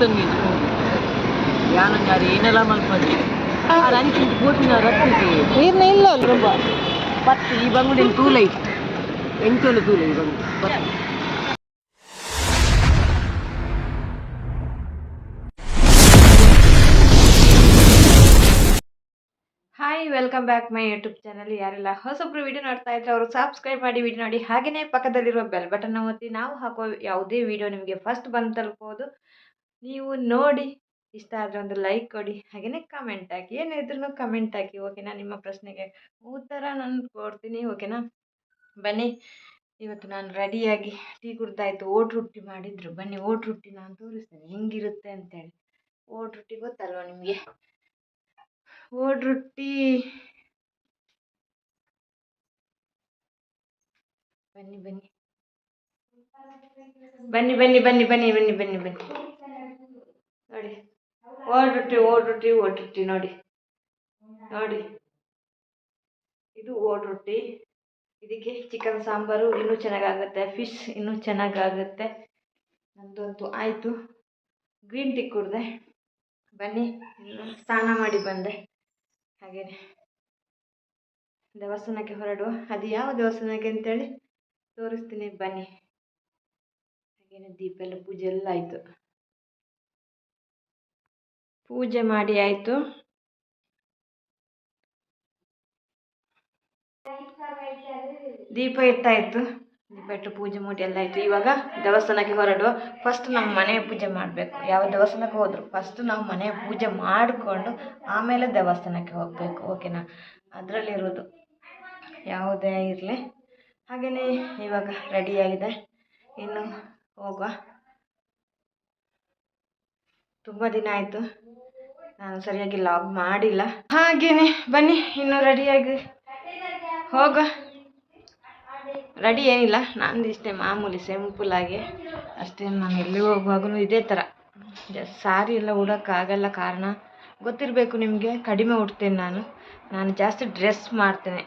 ತಂದಿದ್ದು ಯಾನಂಗಾರಿ ಏನೆಲ್ಲ ಮಲ್ಪದಿ ಅಂಚಿನ ಬೋಟಿನ ರತ್ತಿಗೆ ನೀರ್ನ ಇಲ್ಲ ತುಂಬ ಪತ್ತು ಈ ಬಂಗುಡಿನ ತೂಲ ಇತ್ತು ಎಂಟೊಂದು ತೂಲ ಈ ಬಂಗುಡಿ. Hi welcome back my YouTube channel ಯಾರೆಲ್ಲ ಹೊಸೊಬ್ರು ವಿಡಿಯೋ ನೋಡ್ತಾ ಇದ್ರೆ ಅವರು ಸಬ್ಸ್ಕ್ರೈಬ್ ಮಾಡಿ ವಿಡಿಯೋ ನೋಡಿ. ಹಾಗೆಯೇ ಪಕ್ಕದಲ್ಲಿರುವ ಬೆಲ್ ಬಟನ್ ಒತ್ತಿ. ನಾವು ಹಾಕೋ ಯಾವುದೇ ವಿಡಿಯೋ ನಿಮಗೆ ಫಸ್ಟ್ ಬಂದು ತಲುಪೋದು. ನೀವು ನೋಡಿ, ಇಷ್ಟ ಆದರೆ ಒಂದು ಲೈಕ್ ಕೊಡಿ ಹಾಗೆಯೇ ಕಮೆಂಟ್ ಹಾಕಿ ಏನಿದ್ರು ಕಮೆಂಟ್ ಹಾಕಿ ಓಕೆನಾ ನಿಮ್ಮ ಪ್ರಶ್ನೆಗೆ ಉತ್ತರ ನಾನು ಕೊಡ್ತೀನಿ ಓಕೆನಾ ಬನ್ನಿ, ಇವತ್ತು ನಾನು ರೆಡಿಯಾಗಿ ಟೀ ಕುಡ್ದಾಯ್ತು, ಓಟ್ ರೊಟ್ಟಿ ಮಾಡಿದ್ರು, ಬನ್ನಿ ಓಟ್ ರೊಟ್ಟಿ ನಾನು ತೋರಿಸ್ತೇನೆ, ಹೆಂಗಿರುತ್ತೆ ಅಂತೇಳಿ. ಓಟ್ ರೊಟ್ಟಿ ಗೊತ್ತಲ್ವ ನಿಮಗೆ? ಓಟ್ ರೊಟ್ಟಿ ಬನ್ನಿ ಬನ್ನಿ. ಬನ್ನಿ ಬನ್ನಿ ಬನ್ನಿ ಬನ್ನಿ ಬನ್ನಿ ಬನ್ನಿ ಬನ್ನಿ. ನೋಡಿ. ರೊಟ್ಟಿ ಓಟ್ ರೊಟ್ಟಿ ನೋಡಿ. ನೋಡಿ. ಇದು ಓಟ್ ರೊಟ್ಟಿ ಇದಕ್ಕೆ ಚಿಕನ್ ಸಾಂಬಾರು ಇನ್ನೂ ಚೆನ್ನಾಗಾಗುತ್ತೆ ಫಿಶ್ ಇನ್ನೂ ಚೆನ್ನಾಗಾಗುತ್ತೆ. ನಂದಂತೂ ಆಯಿತು. ಗ್ರೀನ್ ಟೀ ಕುಡಿದೆ. ಬನ್ನಿ ಸ್ನಾನ ಮಾಡಿ ಬಂದೆ. ಹಾಗೇನೆ. ದೇವಸ್ಥಾನಕ್ಕೆ ಹೊರಡುವ. ಅದು ಯಾವ ದೇವಸ್ಥಾನಕ್ಕೆ ಅಂತೇಳಿ ತೋರಿಸ್ತೀನಿ. ಬನ್ನಿ. ಹಾಗೇನೆ ದೀಪ ಎಲ್ಲ ಪೂಜೆ ಎಲ್ಲ ಆಯಿತು. ಪೂಜೆ ಮಾಡಿ ಆಯಿತು. ದೀಪ ಇಟ್ಟಾಯಿತು. ದೀಪ ಇಟ್ಟು ಪೂಜೆ ಮೂಡಿ ಎಲ್ಲ ಆಯಿತು. ಇವಾಗ ದೇವಸ್ಥಾನಕ್ಕೆ ಹೊರಡುವ ಫಸ್ಟ್ ನಮ್ಮ ಮನೆ ಪೂಜೆ ಮಾಡಬೇಕು. ಯಾವ ದೇವಸ್ಥಾನಕ್ಕೆ ಹೋದ್ರು ಫಸ್ಟ್ ನಾವು ಮನೆ ಪೂಜೆ ಮಾಡಿಕೊಂಡು ಆಮೇಲೆ ದೇವಸ್ಥಾನಕ್ಕೆ ಹೋಗಬೇಕು. ಓಕೆನಾ ಅದರಲ್ಲಿರೋದು. ಯಾವುದೇ ಇರಲಿ. ಹಾಗೆಯೇ ಇವಾಗ ರೆಡಿಯಾಗಿದೆ ಇನ್ನು ಹೋಗುವ. ತುಂಬ ದಿನ ಆಯಿತು. ನಾನು ಸರಿಯಾಗಿ ಲಾಗ್ ಮಾಡಿಲ್ಲ. ಹಾಗೇನೆ, ಬನ್ನಿ, ಇನ್ನು ರೆಡಿಯಾಗಿ ಹೋಗ. ರೆಡಿ ಏನಿಲ್ಲ, ನಂದು ಇಷ್ಟೇ ಮಾಮೂಲಿ ಸಿಂಪಲ್ ಆಗಿ. ಅಷ್ಟೇ ನಾನು ಎಲ್ಲಿ ಹೋಗುವಾಗೂ ಇದೇ ಥರ. ಸಾರಿ ಎಲ್ಲ ಉಡೋಕ್ಕಾಗಲ್ಲ ಕಾರಣ. ಗೊತ್ತಿರಬೇಕು ನಿಮಗೆ, ಕಡಿಮೆ ಉಡ್ತೇನೆ ನಾನು. ನಾನು ಜಾಸ್ತಿ ಡ್ರೆಸ್ ಮಾಡ್ತೇನೆ.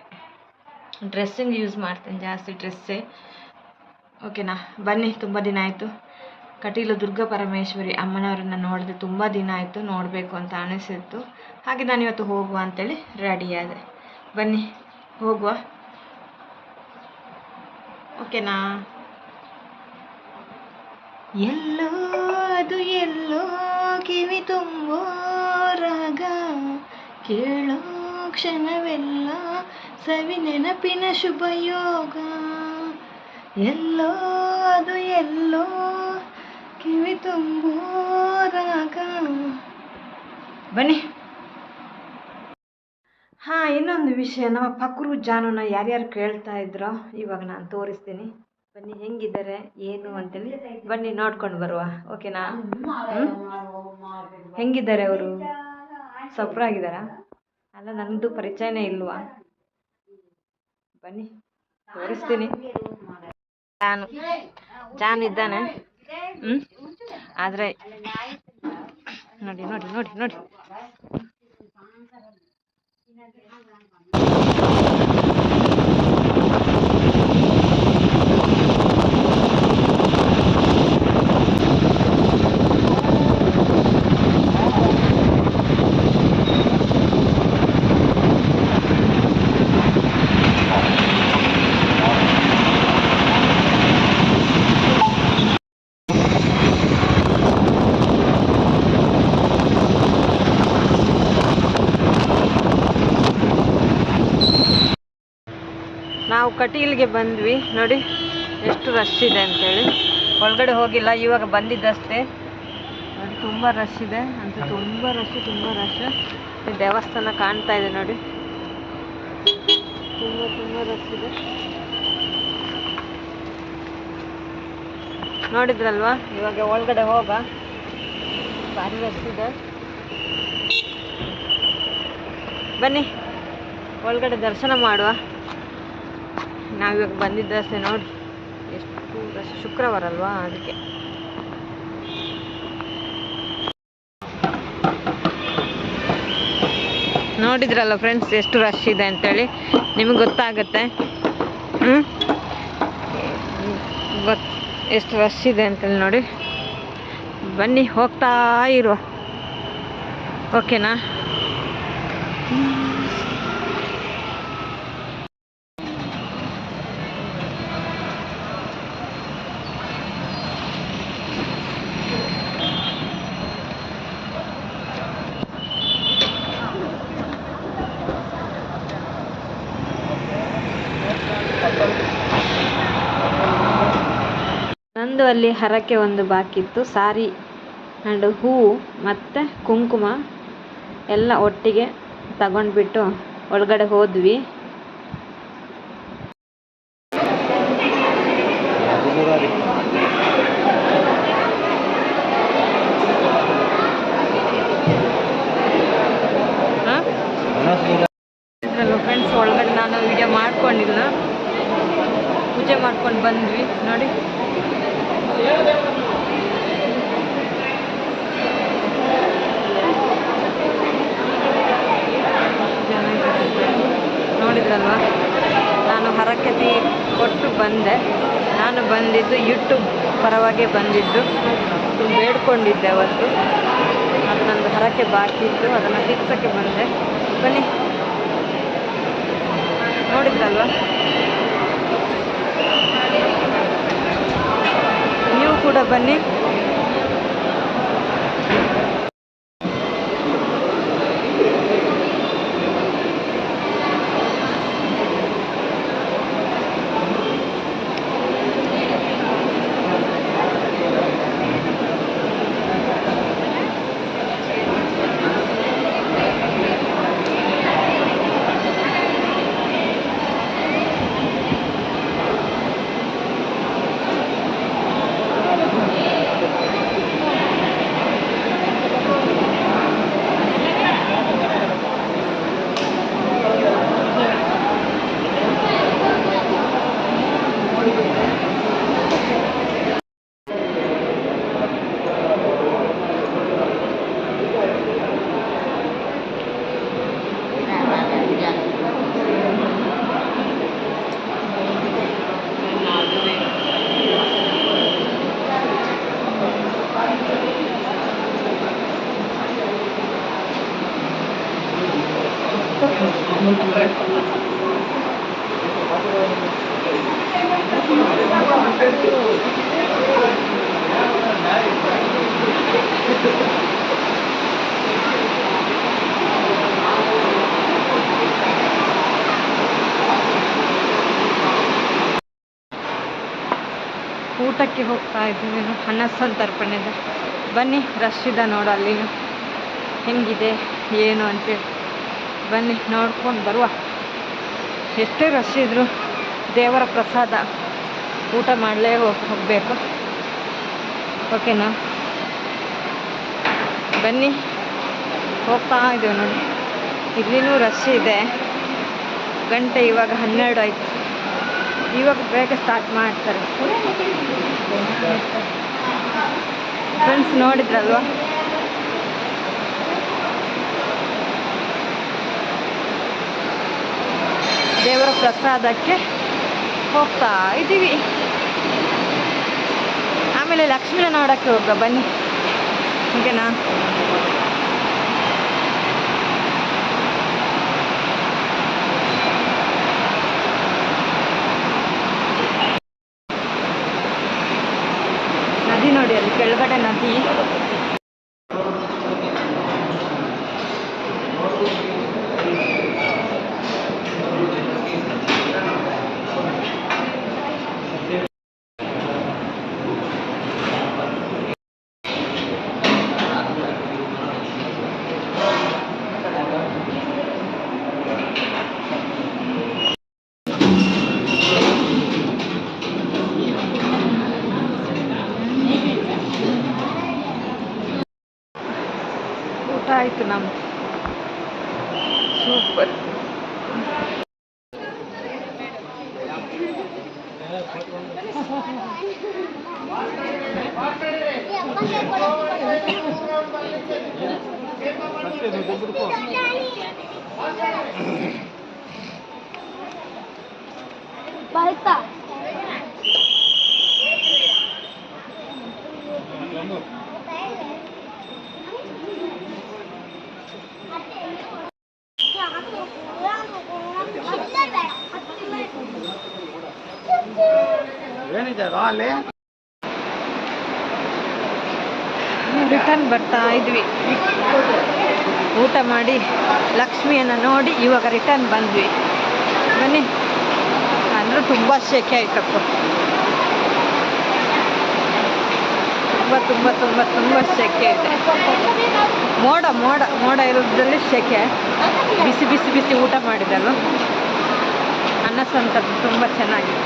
ಡ್ರೆಸ್ಸಿಂಗ್ ಯೂಸ್ ಮಾಡ್ತೇನೆ ಜಾಸ್ತಿ ಡ್ರೆಸ್ಸೇ ಓಕೆನಾ ಬನ್ನಿ, ತುಂಬ ದಿನ ಆಯಿತು. ಕಟೀಲು ದುರ್ಗ ಪರಮೇಶ್ವರಿ ಅಮ್ಮನವರನ್ನ ನೋಡಿದೆ ತುಂಬ ದಿನ ಆಯಿತು, ನೋಡಬೇಕು ಅಂತ ಅನಿಸಿತ್ತು. ಹಾಗೆ ನಾನು ಇವತ್ತು ಹೋಗುವ ಅಂತೇಳಿ ರೆಡಿಯಾದೆ ಬನ್ನಿ, ಹೋಗುವ. ಓಕೆನಾ ಎಲ್ಲೋ ಅದು ಎಲ್ಲೋ ಕಿವಿ ತುಂಬೋ ರಾಗ, ಕೇಳೋ ಕ್ಷಣವೆಲ್ಲ ಸವಿ ನೆನಪಿನ ಶುಭಯೋಗ. ಎಲ್ಲೋ ಅದು ಎಲ್ಲೋ ಕಿವಿ ತುಂಬೋ ರಾಗ ಬನ್ನಿ. ಹಾಂ, ಇನ್ನೊಂದು ವಿಷಯ. ನಮ್ಮ ಪಕ್ರು ಜಾನುನ ಯಾರ್ಯಾರು ಕೇಳ್ತಾ ಇದ್ರೋ ಇವಾಗ ನಾನು ತೋರಿಸ್ತೀನಿ. ಬನ್ನಿ, ಹೆಂಗಿದ್ದಾರೆ, ಏನು ಅಂತೇಳಿ. ಬನ್ನಿ, ನೋಡ್ಕೊಂಡು ಬರುವ. ಓಕೆನಾ? ಹೆಂಗಿದ್ದಾರೆ ಅವರು? ಸಪ್ರಾಗಿದ್ದಾರಾ ಅಲ್ಲ ನನ್ನದು ಪರಿಚಯನೇ ಇಲ್ವಾ? ಬನ್ನಿ, ತೋರಿಸ್ತೀನಿ. ಜಾನು, ಜಾನ್ ಇದ್ದಾನೆ. ಆದರೆ ನೋಡಿ ನೋಡಿ ನೋಡಿ ನೋಡಿ. ನಾವು ಕಟೀಲ್ಗೆ ಬಂದ್ವಿ. ನೋಡಿ, ಎಷ್ಟು ರಶ್ ಇದೆ ಅಂತೇಳಿ. ಒಳಗಡೆ ಹೋಗಿಲ್ಲ, ಇವಾಗ ಬಂದಿದ್ದಷ್ಟೇ. ನೋಡಿ, ತುಂಬ ರಶ್ ಇದೆ. ಅಂತ ತುಂಬ ರಶ್ ತುಂಬ ರಶ್ ದೇವಸ್ಥಾನ ಕಾಣ್ತಾ ಇದೆ ನೋಡಿ. ತುಂಬ ತುಂಬ ರಶ್ ಇದೆ. ನೋಡಿದ್ರಲ್ವಾ? ಇವಾಗ ಒಳಗಡೆ ಹೋಗ. ಭಾರಿ ರಶ್ ಇದೆ. ಬನ್ನಿ, ಒಳಗಡೆ ದರ್ಶನ ಮಾಡುವ. ನಾವಿವಾಗ ಬಂದಿದ್ದಷ್ಟೇ ನೋಡಿ. ಎಷ್ಟು ರಶ್ ಶುಕ್ರವಾರ ಅಲ್ವಾ ಅದಕ್ಕೆ. ನೋಡಿದ್ರಲ್ಲ ಫ್ರೆಂಡ್ಸ್ ಎಷ್ಟು ರಶ್ ಇದೆ ಅಂತೇಳಿ. ನಿಮಗೆ ಗೊತ್ತಾಗುತ್ತೆ. ಹ್ಞೂ ಗೊತ್, ಎಷ್ಟು ರಶ್ ಇದೆ ಅಂತೇಳಿ ನೋಡಿ. ಬನ್ನಿ ಹೋಗ್ತಾ ಇರುವ. ಓಕೆನಾ ನಂದು ಅಲ್ಲಿ ಹರಕೆ ಒಂದು ಬಾಕಿತ್ತು. ಸಾರಿ ಆ್ಯಂಡ್ ಹೂವು ಮತ್ತು ಕುಂಕುಮ ಎಲ್ಲ ಒಟ್ಟಿಗೆ ತಗೊಂಡ್ಬಿಟ್ಟು ಒಳಗಡೆ ಹೋದ್ವಿ ಹಾಂ ಇದ್ರಲ್ಲೂ ಫ್ರೆಂಡ್ಸ್ ಒಳಗಡೆ ನಾನು ವಿಡಿಯೋ ಮಾಡ್ಕೊಂಡಿಲ್ಲ ಪೂಜೆ ಮಾಡ್ಕೊಂಡು ಬಂದ್ವಿ ನೋಡಿ ಚೆನ್ನಾಗಿದೆ. ನೋಡಿದ್ರಲ್ವಾ ನಾನು ಹರಕೆತಿ ಕೊಟ್ಟು ಬಂದೆ. ನಾನು ಬಂದಿದ್ದು ಯೂಟ್ಯೂಬ್ ಪರವಾಗಿ ಬಂದಿದ್ದು. ಬೇಡ್ಕೊಂಡಿದ್ದೆ ಅವತ್ತು. ಅದು ನಂದು ಹರಕೆ ಬಾಕಿ ಇತ್ತು. ಅದನ್ನು ತೀರ್ಸೋಕ್ಕೆ ಬಂದೆ. ಬನ್ನಿ. ನೋಡಿದ್ರಲ್ವ ನೀವು ಕೂಡ ಬನ್ನಿ. ಊಟಕ್ಕೆ ಹೋಗ್ತಾ ಇದ್ದೀವಿ. ಅನ್ನ ಇದೆ. ಬನ್ನಿ ರಶ್ ಇದೆ ನೋಡು ಅಲ್ಲಿ ಹೆಂಗಿದೆ, ಏನು ಅಂತೇಳಿ ಬನ್ನಿ, ನೋಡ್ಕೊಂಡು ಬರುವ. ಎಷ್ಟೇ ರಶ್ ಇದ್ದರೂ ದೇವರ ಪ್ರಸಾದ ಊಟ ಮಾಡಲೇ ಹೋಗಬೇಕು. ಓಕೆನಾ ಬನ್ನಿ, ಹೋಗ್ತಾ ಇದ್ದೇವೆ ನೋಡಿ. ಇಲ್ಲಿನೂ ರಶ್ ಇದೆ. ಗಂಟೆ ಇವಾಗ ಹನ್ನೆರಡು ಆಯಿತು. ಇವಾಗ ಬೇಗ ಸ್ಟಾರ್ಟ್ ಮಾಡ್ತಾರೆ. ಫ್ರೆಂಡ್ಸ್ ನೋಡಿದ್ರಲ್ವಾ? ದೇವರ ಪ್ರಸಾದಕ್ಕೆ ಹೋಗ್ತಾ ಇದ್ದೀವಿ. ಆಮೇಲೆ ಲಕ್ಷ್ಮೀನ ನೋಡೋಕ್ಕೆ ಹೋಗ ಬನ್ನಿ. ಓಕೆನಾ Balta. Vieni da vale. Return ಬರ್ತಾ ಇದ್ವಿ. ಊಟ ಮಾಡಿ ಲಕ್ಷ್ಮಿಯನ್ನು ನೋಡಿ ಇವಾಗ ರಿಟರ್ನ್ ಬಂದ್ವಿ. ಬನ್ನಿ. ಅಂದರೆ ತುಂಬ ಶೆಕೆ ಆಯ್ತಪ್ಪ. ತುಂಬ ತುಂಬ ತುಂಬ ತುಂಬ ಶೆಕೆ ಇದೆ. ಮೋಡ ಮೋಡ ಮೋಡ ಇರೋದ್ರಲ್ಲಿ ಶೆಕೆ. ಬಿಸಿ ಬಿಸಿ ಬಿಸಿ ಊಟ ಮಾಡಿದಲ್ಲ ಅನ್ನ ಸಂತದ್ದು ತುಂಬ ಚೆನ್ನಾಗಿದೆ.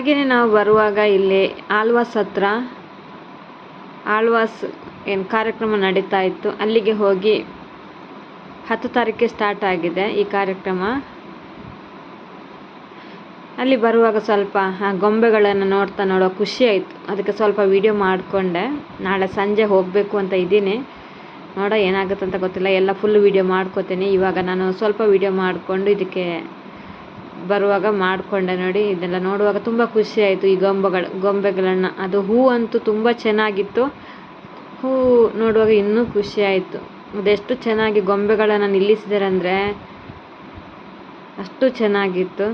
ಹಾಗೆಯೇ ನಾವು ಬರುವಾಗ ಇಲ್ಲಿ ಆಳ್ವಾಸ್ ಹತ್ರ, ಆಳ್ವಾಸ್ ಏನು ಕಾರ್ಯಕ್ರಮ ನಡೀತಾ ಇತ್ತು. ಅಲ್ಲಿಗೆ ಹೋಗಿ ಹತ್ತು ತಾರೀಕಿಗೆ ಸ್ಟಾರ್ಟ್ ಆಗಿದೆ ಈ ಕಾರ್ಯಕ್ರಮ. ಅಲ್ಲಿ ಬರುವಾಗ ಸ್ವಲ್ಪ, ಆ, ಗೊಂಬೆಗಳನ್ನು ನೋಡ್ತಾ ನೋಡೋ ಖುಷಿ ಆಯಿತು. ಅದಕ್ಕೆ ಸ್ವಲ್ಪ ವಿಡಿಯೋ ಮಾಡಿಕೊಂಡೆ. ನಾಳೆ ಸಂಜೆ ಹೋಗಬೇಕು ಅಂತ ಇದ್ದೀನಿ. ನೋಡೋ ಏನಾಗುತ್ತೆ ಅಂತ ಗೊತ್ತಿಲ್ಲ. ಎಲ್ಲ ಫುಲ್ ವಿಡಿಯೋ ಮಾಡ್ಕೋತೀನಿ. ಇವಾಗ ನಾನು ಸ್ವಲ್ಪ ವಿಡಿಯೋ ಮಾಡಿಕೊಂಡು ಇದಕ್ಕೆ ಬರುವಾಗ ಮಾಡಿಕೊಂಡೆ ನೋಡಿ, ಇದೆಲ್ಲ ನೋಡುವಾಗ ತುಂಬ ಖುಷಿ ಆಯಿತು ಈ ಗೊಂಬೆಗಳು, ಗೊಂಬೆಗಳನ್ನು. ಅದು ಹೂ ಅಂತೂ ತುಂಬ ಚೆನ್ನಾಗಿತ್ತು. ಹೂ ನೋಡುವಾಗ ಇನ್ನೂ ಖುಷಿ ಆಯಿತು. ಅದೆಷ್ಟು ಚೆನ್ನಾಗಿ ಗೊಂಬೆಗಳನ್ನು ನಿಲ್ಲಿಸಿದ್ದಾರೆ ಅಂದರೆ ಅಷ್ಟು ಚೆನ್ನಾಗಿತ್ತು.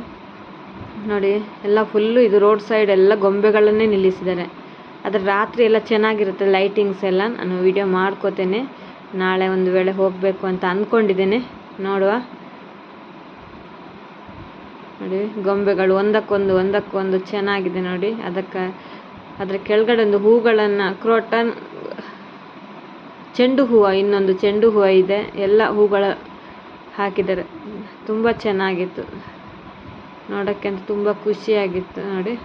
ನೋಡಿ, ಎಲ್ಲ ಫುಲ್ಲು ಇದು ರೋಡ್ ಸೈಡ್ ಎಲ್ಲ ಗೊಂಬೆಗಳನ್ನೇ ನಿಲ್ಲಿಸಿದ್ದಾರೆ. ಅದರ ರಾತ್ರಿ ಎಲ್ಲ ಚೆನ್ನಾಗಿರುತ್ತೆ ಲೈಟಿಂಗ್ಸ್ ಎಲ್ಲ. ನಾನು ವಿಡಿಯೋ ಮಾಡ್ಕೋತೇನೆ. ನಾಳೆ ಒಂದು ವೇಳೆ ಹೋಗಬೇಕು ಅಂತ ಅಂದ್ಕೊಂಡಿದ್ದೇನೆ ನೋಡುವ. ನೋಡಿ, ಗೊಂಬೆಗಳು ಒಂದಕ್ಕೊಂದು ಒಂದಕ್ಕೊಂದು ಚೆನ್ನಾಗಿದೆ ನೋಡಿ. ಅದಕ್ಕೆ, ಅದರ ಕೆಳಗಡೆ ಒಂದು ಹೂಗಳನ್ನು, ಕ್ರೋಟನ್, ಚೆಂಡು ಹೂವು, ಇನ್ನೊಂದು ಚೆಂಡು ಹೂವು ಇದೆ. ಎಲ್ಲ ಹೂಗಳ ಹಾಕಿದ್ದಾರೆ. ತುಂಬ ಚೆನ್ನಾಗಿತ್ತು. ನೋಡೋಕ್ಕೆ ಅಂತ ತುಂಬ ಖುಷಿಯಾಗಿತ್ತು ನೋಡಿ.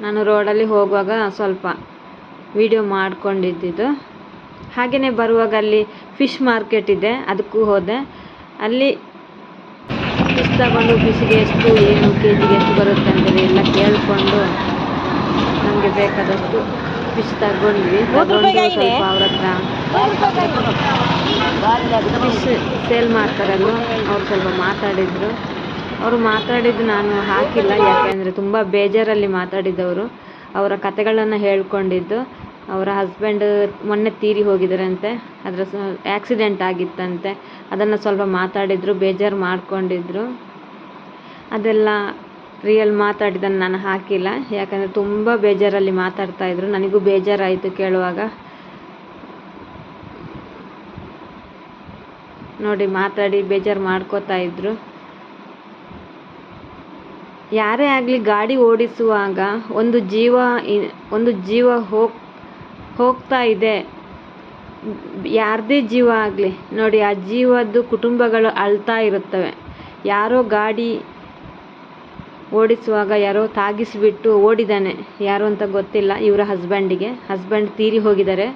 ನಾನು ರೋಡಲ್ಲಿ ಹೋಗುವಾಗ ಸ್ವಲ್ಪ ವಿಡಿಯೋ ಮಾಡ್ಕೊಂಡಿದ್ದಿದ್ದು. ಹಾಗೆಯೇ ಬರುವಾಗ ಅಲ್ಲಿ ಫಿಶ್ ಮಾರ್ಕೆಟ್ ಇದೆ ಅದಕ್ಕೂ ಹೋದೆ. ಅಲ್ಲಿ ಫಿಶ್ ತಗೊಂಡು ಫಿಶ್ಗೆ ಎಷ್ಟು ಏನು ಕೆ ಜಿಗೆ ಎಷ್ಟು ಬರುತ್ತೆ ಅಂತೇಳಿ ಎಲ್ಲ ಕೇಳಿಕೊಂಡು ನಮಗೆ ಬೇಕಾದಷ್ಟು ಫಿಶ್ ತಗೊಂಡ್ವಿ. ತಗೊಂಡು ಸ್ವಲ್ಪ ಅವ್ರ ಹತ್ರ ಫಿಶ್ ಸೇಲ್ ಮಾಡ್ತಾರಲ್ಲ ಅವ್ರು ಸ್ವಲ್ಪ ಮಾತಾಡಿದರು. ಅವರು ಮಾತಾಡಿದ್ದು ನಾನು ಹಾಕಿಲ್ಲ ಯಾಕೆಂದರೆ ತುಂಬ ಬೇಜಾರಲ್ಲಿ ಮಾತಾಡಿದ್ದವರು. ಅವರ ಕತೆಗಳನ್ನು ಹೇಳ್ಕೊಂಡಿದ್ದು. ಅವರ ಹಸ್ಬೆಂಡ್ ಮೊನ್ನೆ ತೀರಿ ಹೋಗಿದ್ದಾರಂತೆ. ಅದರ ಆ್ಯಕ್ಸಿಡೆಂಟ್ ಆಗಿತ್ತಂತೆ. ಅದನ್ನು ಸ್ವಲ್ಪ ಮಾತಾಡಿದರು, ಬೇಜಾರು ಮಾಡಿಕೊಂಡಿದ್ರು. ಅದೆಲ್ಲ ರಿಯಲ್ ಮಾತಾಡಿದ್ದನ್ನು ನಾನು ಹಾಕಿಲ್ಲ. ಯಾಕಂದರೆ ತುಂಬ ಬೇಜಾರಲ್ಲಿ ಮಾತಾಡ್ತಾಯಿದ್ರು ನನಗೂ ಬೇಜಾರಾಯಿತು ಕೇಳುವಾಗ. ನೋಡಿ, ಮಾತಾಡಿ, ಬೇಜಾರು ಮಾಡ್ಕೋತಾ ಇದ್ರು. ಯಾರೇ ಆಗಲಿ ಗಾಡಿ ಓಡಿಸುವಾಗ ಒಂದು ಜೀವ ಒಂದು ಜೀವ ಹೋಗ್ ಹೋಗ್ತಾ ಇದೆ. ಯಾರದೇ ಜೀವ ಆಗಲಿ, ನೋಡಿ ಆ ಜೀವದ್ದು ಕುಟುಂಬಗಳು ಅಳ್ತಾ ಇರುತ್ತವೆ. ಯಾರೋ ಗಾಡಿ ಓಡಿಸುವಾಗ, ಯಾರೋ ತಾಗಿಸಿಬಿಟ್ಟು ಓಡಿದ್ದಾನೆ ಯಾರು ಅಂತ ಗೊತ್ತಿಲ್ಲ. ಇವರ ಹಸ್ಬೆಂಡಿಗೆ. ಹಸ್ಬೆಂಡ್ ತೀರಿ ಹೋಗಿದ್ದಾರೆ.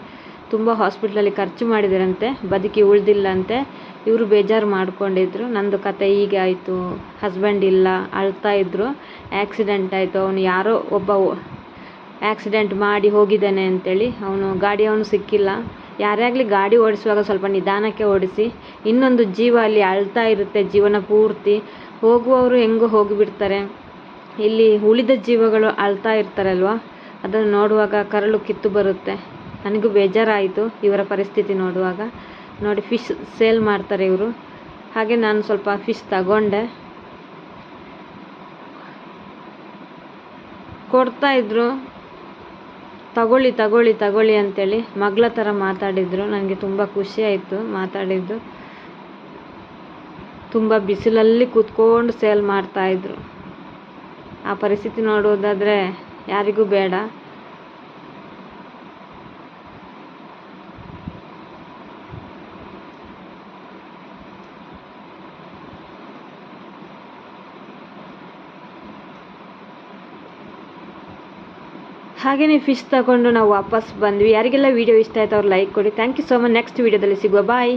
ತುಂಬ ಹಾಸ್ಪಿಟ್ಲಲ್ಲಿ ಖರ್ಚು ಮಾಡಿದಾರಂತೆ. ಬದುಕಿ ಉಳಿದಿಲ್ಲಂತೆ. ಇವರು ಬೇಜಾರು ಮಾಡ್ಕೊಂಡಿದ್ರು. ನಂದು ಕತೆ ಹೀಗೆ ಆಯಿತು. ಹಸ್ಬೆಂಡ್ ಇಲ್ಲ. ಅಳ್ತಾ ಇದ್ದರು ಆ್ಯಕ್ಸಿಡೆಂಟ್ ಆಯಿತು. ಅವನು ಯಾರೋ ಒಬ್ಬ ಆ್ಯಕ್ಸಿಡೆಂಟ್ ಮಾಡಿ ಹೋಗಿದ್ದಾನೆ ಅಂತೇಳಿ ಅವನು ಗಾಡಿ ಅವನು ಸಿಕ್ಕಿಲ್ಲ. ಯಾರೇ ಆಗಲಿ ಗಾಡಿ ಓಡಿಸುವಾಗ ಸ್ವಲ್ಪ ನಿಧಾನಕ್ಕೆ ಓಡಿಸಿ, ಇನ್ನೊಂದು ಜೀವ ಅಲ್ಲಿ ಅಳ್ತಾ ಇರುತ್ತೆ, ಜೀವನ ಪೂರ್ತಿ. ಹೋಗುವವರು ಹೆಂಗೋ ಹೋಗಿಬಿಡ್ತಾರೆ. ಇಲ್ಲಿ ಉಳಿದ ಜೀವಗಳು ಅಳ್ತಾ ಇರ್ತಾರಲ್ವ? ಅದನ್ನು ನೋಡುವಾಗ ಕರಳು ಕಿತ್ತು ಬರುತ್ತೆ. ನನಗೂ ಬೇಜಾರಾಯಿತು ಇವರ ಪರಿಸ್ಥಿತಿ ನೋಡುವಾಗ. ನೋಡಿ, ಫಿಶ್ ಸೇಲ್ ಮಾಡ್ತಾರೆ ಇವರು. ಹಾಗೆ ನಾನು ಸ್ವಲ್ಪ ಫಿಶ್ ತಗೊಂಡೆ. ಕೊಡ್ತಾ ಇದ್ರು. ತಗೊಳ್ಳಿ ತಗೊಳ್ಳಿ ತಗೊಳ್ಳಿ ಅಂತೇಳಿ ಮಗಳ ಥರ ಮಾತಾಡಿದರು. ನನಗೆ ತುಂಬ ಖುಷಿ ಆಯಿತು ಮಾತಾಡಿದ್ದು. ತುಂಬ ಬಿಸಿಲಲ್ಲಿ ಕೂತ್ಕೊಂಡು ಸೇಲ್ ಮಾಡ್ತಾಯಿದ್ರು ಆ ಪರಿಸ್ಥಿತಿ ನೋಡೋದಾದರೆ ಯಾರಿಗೂ ಬೇಡ. ಹಾಗೆಯೇ ಫಿಶ್ ತಗೊಂಡು ನಾವು ವಾಪಸ್ ಬಂದ್ವಿ. ಯಾರಿಗೆಲ್ಲ ವಿಡಿಯೋ ಇಷ್ಟ ಆಯ್ತು ಅವ್ರು ಲೈಕ್ ಕೊಡಿ thank you so much next ವಿಡಿಯೋದಲ್ಲಿ ಸಿಗುವ. ಬಾಯ್